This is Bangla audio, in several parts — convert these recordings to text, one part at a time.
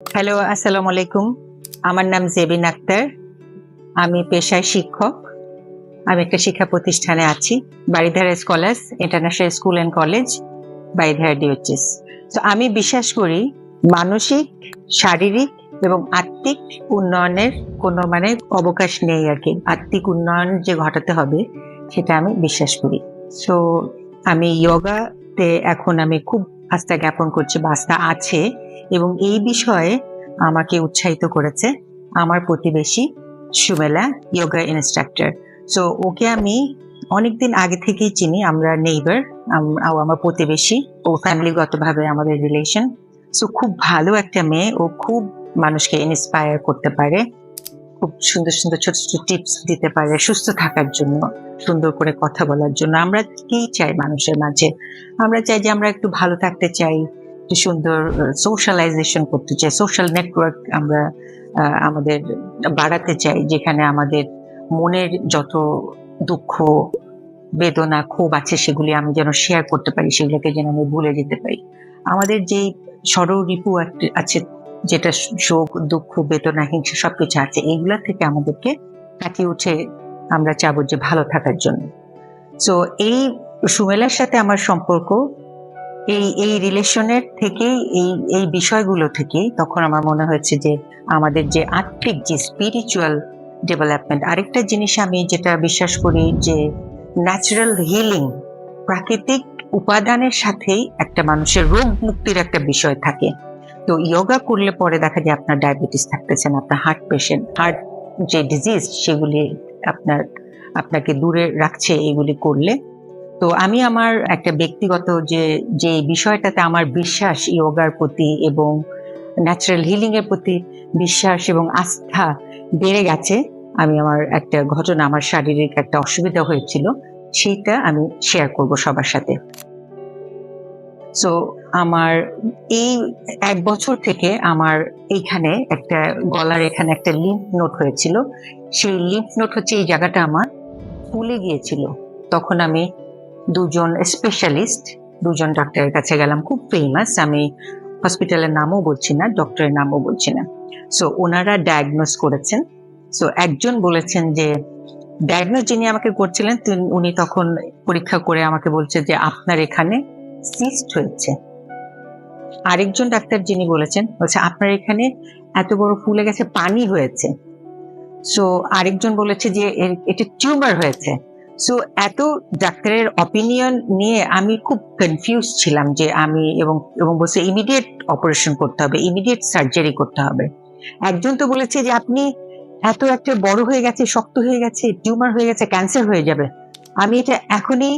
হ্যালো আসসালামু আলাইকুম আমার নাম জেবিন আক্তার। আমি পেশায় শিক্ষক। আমি একটা শিক্ষা প্রতিষ্ঠানে আছি Baridhara scholars international school and college Baridhara DOHS তো আমি বিশ্বাস করি, মানসিক, শারীরিক এবং আত্মিক উন্নয়নের কোনো মানে অবকাশ নেই আর কি। আত্মিক উন্নয়ন যে ঘটাতে হবে, সেটা আমি বিশ্বাস করি। সো আমি যোগাতে এখন আমি খুব আস্থা জ্ঞাপন করছি বা আস্থা আছে। এবং এই বিষয়ে আমাকে উৎসাহিত করেছে আমার প্রতিবেশী Sumela yoga instructor so okay আমি অনেকদিন আগে থেকেই চিনি, আমরা নেইবার আমার প্রতিবেশী, ও ফ্যামিলিগতভাবে আমাদের রিলেশন সো খুব ভালো একটা মেয়ে, ও খুব মানুষকে ইন্সপায়ার করতে পারে, খুব সুন্দর সুন্দর ছোট ছোট টিপস দিতে পারে সুস্থ থাকার জন্য, সুন্দর করে কথা বলার জন্য। আমরা কি চাই মানুষের মাঝে? আমরা চাই যে আমরা একটু ভালো থাকতে চাই একটু সুন্দর সোশ্যালাইজেশন করতে চাই। সোশ্যাল নেটওয়ার্ক আমরা আমাদের বাড়াতে চাই, যেখানে আমাদের মনের যত দুঃখ, বেদনা, ক্ষোভ আছে, সেগুলি আমি যেন শেয়ার করতে পারি, সেগুলোকে যেন আমি ভুলে যেতে পারি। আমাদের যেই রিপু আছে, যেটা শোক, দুঃখ, বেদনা, হিংসা সবকিছু আছে, এইগুলা থেকে আমাদেরকে কাটিয়ে উঠে আমরা চাবো যে ভালো থাকার জন্য। সো এই সুমেলার সাথে আমার সম্পর্ক এই এই রিলেশনের থেকেই, এই এই বিষয়গুলো থেকেই তখন আমার মনে হয়েছে যে আমাদের যে আত্মিক যে স্পিরিচুয়াল ডেভেলপমেন্ট আরেকটা জিনিস আমি যেটা বিশ্বাস করি যে ন্যাচারাল হিলিং প্রাকৃতিক উপাদানের সাথেই একটা মানুষের রোগ মুক্তির একটা বিষয় থাকে। তো যোগা করলে পরে দেখা যায় আপনার ডায়াবেটিস থাকতেছেন আপনার হার্ট পেশেন্ট হার্ট যে ডিজিজ সেগুলি আপনার, আপনাকে দূরে রাখছে, এগুলি করলে তো আমি আমার একটা ব্যক্তিগত যে যে বিষয়টাতে আমার বিশ্বাস যোগার প্রতি এবং ন্যাচারাল হিলিং এর প্রতি বিশ্বাস এবং আস্থা বেড়ে গেছে, আমি আমার একটা ঘটনা, আমার শারীরিক একটা অসুবিধা হয়েছিল সেইটা আমি শেয়ার করব সবার সাথে। সো আমার এই এক বছর থেকে আমার এইখানে একটা, গলার এখানে একটা লিম্ফ নোট হয়েছিল। সেই লিম্ফ নোট হচ্ছে এই জায়গাটা আমার ফুলে গিয়েছিল। তখন আমি দুজন স্পেশালিস্ট দুজন ডাক্তারের কাছে গেলাম, খুব ফেমাস আমি হসপিটালের নামও বলছি না ডক্টরের নামও বলছি না। সো ওনারা ডায়াগনোস করেছেন। সো একজন বলেছেন যে ডায়াগনোস যিনি আমাকে করছিলেন উনি তখন পরীক্ষা করে আমাকে বলছে যে, আপনার এখানে সিস্ট হয়েছে। আরেকজন ডাক্তার যিনি বলেছেন, বলছে, আপনার এখানে এত বড় ফুলে গেছে, পানি হয়েছে। সো আরেকজন বলেছে যে এটা টিউমার হয়েছে। সো এত ডাক্তারের অপিনিয়ন নিয়ে আমি খুব কনফিউজ ছিলাম যে আমি এবং এবং বলছে ইমিডিয়েট অপারেশন করতে হবে ইমিডিয়েট সার্জারি করতে হবে। একজন তো বলেছে যে, আপনি এত একটা বড় হয়ে গেছে, শক্ত হয়ে গেছে টিউমার হয়ে গেছে ক্যান্সার হয়ে যাবে। আমি এটা এখনই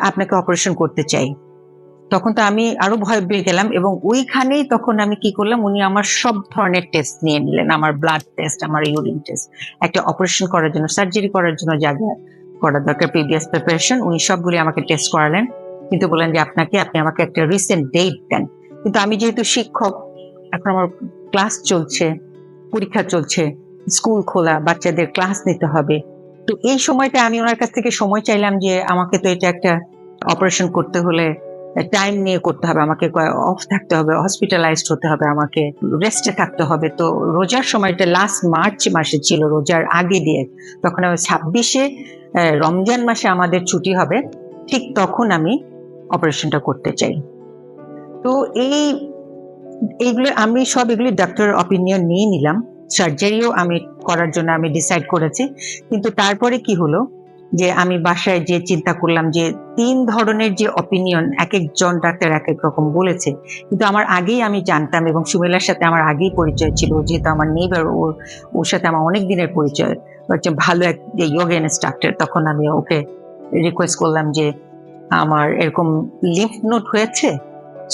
আপনাকে অপারেশন করতে চাই। তখন তো আমি আরও ভয় পেয়ে গেলাম এবং ওইখানেই তখন আমি কি করলাম, উনি আমার সব ধরনের টেস্ট নিয়ে নিলেন। আমার ব্লাড টেস্ট আমার ইউরিন টেস্ট একটা অপারেশন করার জন্য সার্জারি করার জন্য যা করার দরকার প্রিভিয়াস প্রিপারেশন উনি সবগুলি আমাকে টেস্ট করালেন। কিন্তু বললেন যে আপনাকে, আপনি আমাকে একটা রিসেন্ট ডেট দেন। কিন্তু আমি যেহেতু শিক্ষক, এখন আমার ক্লাস চলছে, পরীক্ষা চলছে স্কুল খোলা, বাচ্চাদের ক্লাস নিতে হবে। তো এই সময়টা আমি ওনার কাছ থেকে সময় চাইলাম যে আমাকে তো এটা একটা অপারেশন করতে হলে টাইম নিয়ে করতে হবে, আমাকে অফ থাকতে হবে হসপিটালাইজড হতে হবে, আমাকে রেস্টে থাকতে হবে। তো রোজার সময়টা লাস্ট মার্চ মাসে ছিল, রোজার আগে দিয়ে। তখন আমি ছাব্বিশে রমজান মাসে আমাদের ছুটি হবে, ঠিক তখন আমি অপারেশনটা করতে চাই। তো এই, এইগুলো আমি সব এগুলি ডাক্তারের অপিনিয়ন নিয়ে নিলাম। সার্জারিও আমি করার জন্য আমি ডিসাইড করেছি। কিন্তু তারপরে কি হলো? যে আমি বাসায় যে চিন্তা করলাম যে তিন ধরনের যে অপিনিয়ন এক একজন ডাক্তার এক এক রকম বলেছে, কিন্তু আমার আগেই আমি জানতাম এবং সুমেলার সাথে আমার আগেই পরিচয় ছিল, যেহেতু আমার নেইবার ওর ওর সাথে আমার অনেক দিনের পরিচয়। একজন ভালো এক, যে যোগা ইনস্ট্রাক্টর তখন আমি ওকে রিকোয়েস্ট করলাম যে আমার এরকম লিম্ফ নোট হয়েছে?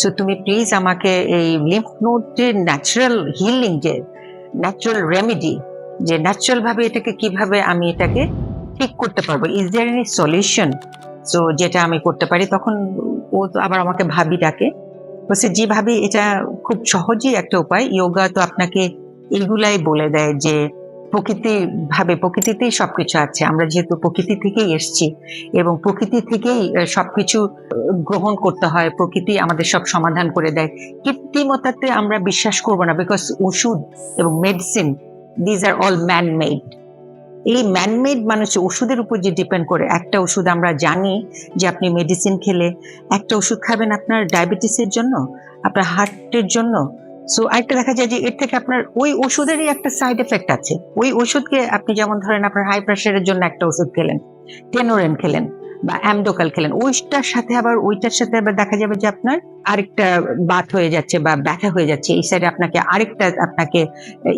সো তুমি প্লিজ আমাকে এই লিম্ফ নোটের ন্যাচারাল হিলিং যে ন্যাচারাল রেমেডি যে ন্যাচারাল ভাবে এটাকে কীভাবে আমি এটাকে ঠিক করতে পারব। Is there any solution so যেটা আমি করতে পারি, তখন ও তো আবার আমাকে ভাবি ডাকে। বলছে জি ভাবি এটা খুব সহজেই একটা উপায় যোগা তো আপনাকে এগুলাই বলে দেয় যে প্রকৃতি ভাবে, প্রকৃতিতেই সবকিছু আছে। আমরা যেহেতু প্রকৃতি থেকেই এসেছি এবং প্রকৃতি থেকেই সবকিছু গ্রহণ করতে হয়, প্রকৃতি আমাদের সব সমাধান করে দেয়। কৃত্রিমতাতে আমরা বিশ্বাস করব না বিকজ ওষুধ এবং medicine these are all man made এই ম্যানমেড মানুষ ওষুধের উপর যে ডিপেন্ড করে, একটা ওষুধ আমরা জানি যে আপনি মেডিসিন খেলে, একটা ওষুধ খাবেন আপনার ডায়াবেটিসের জন্য, আপনার হার্টের জন্য। সো আরেকটা দেখা যায় যে এর থেকে আপনার ওই ওষুধেরই একটা সাইড এফেক্ট আছে। ওই ওষুধকে আপনি যেমন ধরেন আপনার হাই প্রেশারের জন্য একটা ওষুধ খেলেন টেনোরেন খেলেন। বা অ্যামডোকাল খেলেন। ওইটার সাথে আবার, ওইটার সাথে আবার দেখা যাবে যে আপনার আরেকটা বাত হয়ে যাচ্ছে বা ব্যথা হয়ে যাচ্ছে। এই সাইডে আপনাকে আরেকটা, আপনাকে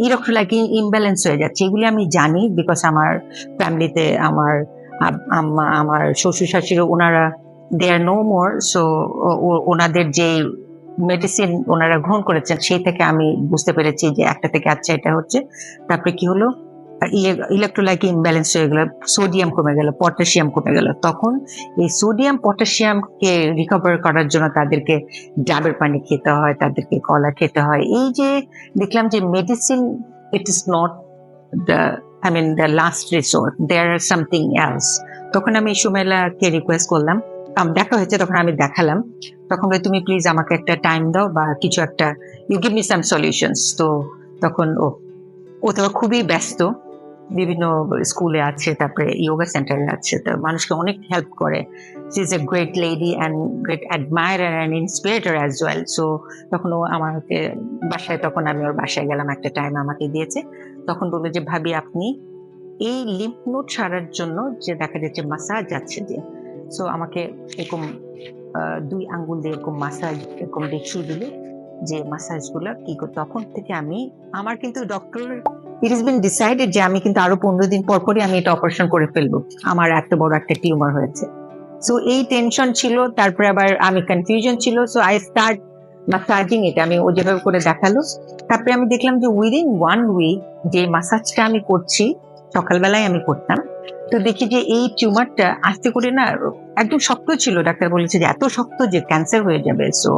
ইরোক্টোলাইক ইমব্যালেন্স হয়ে যাচ্ছে। এগুলি আমি জানি বিকজ আমার ফ্যামিলিতে আমার আমার শ্বশুর শাশুড়ি ওনারা দে আর নো মোর সো ওনাদের যে মেডিসিন ওনারা গ্রহণ করেছেন, সেই থেকে আমি বুঝতে পেরেছি যে একটা থেকে আচ্ছা এটা হচ্ছে। তারপরে কি হলো? ইলেকট্রোলাইক ইমব্যালেন্স হয়ে গেল সোডিয়াম কমে গেল পটাশিয়াম কমে গেল। তখন এই সোডিয়াম পটাশিয়ামকে রিকভার করার জন্য তাদেরকে ডাবের পানি খেতে হয়, তাদেরকে কলা খেতে হয়। এই যে দেখলাম যে medicine it is not the I mean the last resort there are something else তখন আমি সুমেলাকে রিকোয়েস্ট করলাম দেখা হয়েছে, তখন আমি দেখালাম। তখন তুমি প্লিজ আমাকে একটা টাইম দাও বা কিছু একটা you give me some solutions তো তখন ও ও তো খুবই ব্যস্ত। বিভিন্ন স্কুলে আছে, তারপরে ইয়োগা সেন্টারে আছে, তো মানুষকে অনেক হেল্প করে। She is a great lady and great admirer and inspirator as well so তখন ও আমাকে, বাসায় তখন আমি ওর বাসায় গেলাম, একটা টাইম আমাকে দিয়েছে। তখন বলল যে, ভাবি, আপনি এই লিম্ফ নোট সারার জন্য যে দেখা যাচ্ছে মাসাজ আছে যে সো আমাকে এরকম দুই আঙ্গুল দিয়ে এরকম মাসাজ এরকম দেখিয়ে দিল যে মাসাজগুলো কি তখন থেকে আমি, আমার কিন্তু ডক্টর ইট ইস বিন ডিসাইডেড যে আমি কিন্তু আরও পনেরো দিন পর পরই আমি এটা অপারেশন করে ফেলব। আমার এত বড় একটা টিউমার হয়েছে। সো এই টেনশন ছিল, তারপরে আবার আমি কনফিউশন ছিল সো আই স্টার্ট মাসাজিং এটা আমি ও যেভাবে করে দেখাল। তারপরে আমি দেখলাম যে উইদিন ওয়ান উইক যে মাসাজটা আমি করছি, সকালবেলায় আমি করতাম, তো দেখি যে এই টিউমারটা আস্তে করে না, একদম শক্ত ছিল, ডাক্তার বলেছে যে এত শক্ত যে ক্যান্সার হয়ে যাবে সো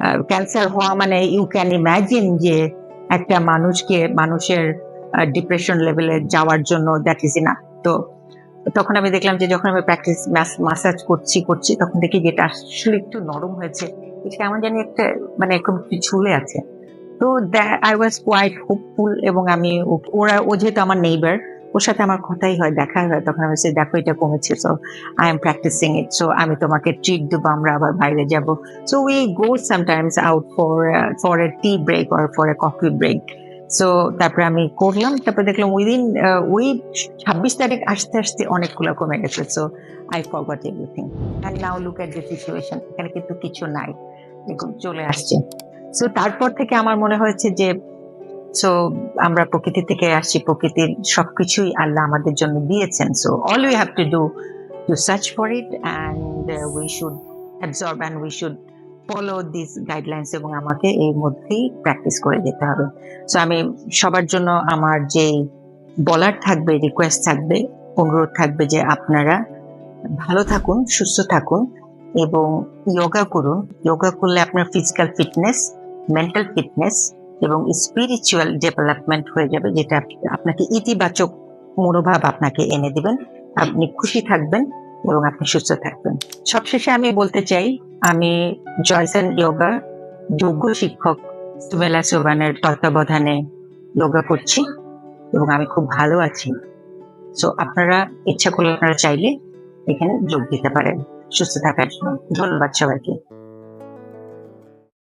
ক্যান্সার হওয়া মানে ইউ ক্যান ইম্যাজিন যে একটা মানুষকে, মানুষের ডিপ্রেশন লেভেলে যাওয়ার জন্য দ্যাট ইজ ইনাফ তো তখন আমি দেখলাম যে যখন আমি প্র্যাকটিস মাসাজ করছি করছি, তখন দেখি যেটা আসলে একটু নরম হয়েছে। এটা কেমন জানি একটা মানে এরকম ঝুলে আছে। তো আই ওয়াজ কোয়াইট হোপফুল এবং আমি, ওরা, ও যেহেতু আমার নেইবার ওর সাথে আমার কথাই হয় দেখা হয়। তখন আমি দেখো, এটা কমেছে। So I am practising it so আমি তোমাকে ট্রিট দেবো, আমরা আবার বাইরে যাব। So we go sometimes out for for a tea break or for a coffee break so তারপরে আমি করলাম। তারপরে দেখলাম উইদিন ওই ছাব্বিশ তারিখ আসতে আসতে অনেকগুলো কমে গেছে। So I forgot everything and now look at the situation এখানে কিন্তু কিছু নাই। দেখুন, চলে আসছে। সো তারপর থেকে আমার মনে হয়েছে যে সো আমরা প্রকৃতি থেকে আসছি, প্রকৃতির সবকিছুই আল্লাহ আমাদের জন্য দিয়েছেন। So all we have to do to search for it and we should absorb and we should follow this guidelines এবং আমাকে এর মধ্যেই প্র্যাকটিস করে যেতে হবে। সো আমি সবার জন্য আমার যে বলার থাকবে রিকোয়েস্ট থাকবে, অনুরোধ থাকবে যে আপনারা ভালো থাকুন, সুস্থ থাকুন এবং যোগা করুন। যোগা করলে আপনার ফিজিক্যাল ফিটনেস মেন্টাল ফিটনেস এবং স্পিরিচুয়াল ডেভেলপমেন্ট হয়ে যাবে, যেটা আপনাকে ইতিবাচক মনোভাব আপনাকে এনে দিবেন। আপনি খুশি থাকবেন এবং আপনি সুস্থ থাকবেন। সবশেষে আমি বলতে চাই, আমি জয়সন যোগা যোগ্য শিক্ষক সুমেলা সোবানের তত্ত্বাবধানে যোগা করছি এবং আমি খুব ভালো আছি। সো আপনারা ইচ্ছা করলে আপনারা চাইলে এখানে যোগ দিতে পারেন। সুস্থ থাকার জন্য। ধন্যবাদ সবাইকে।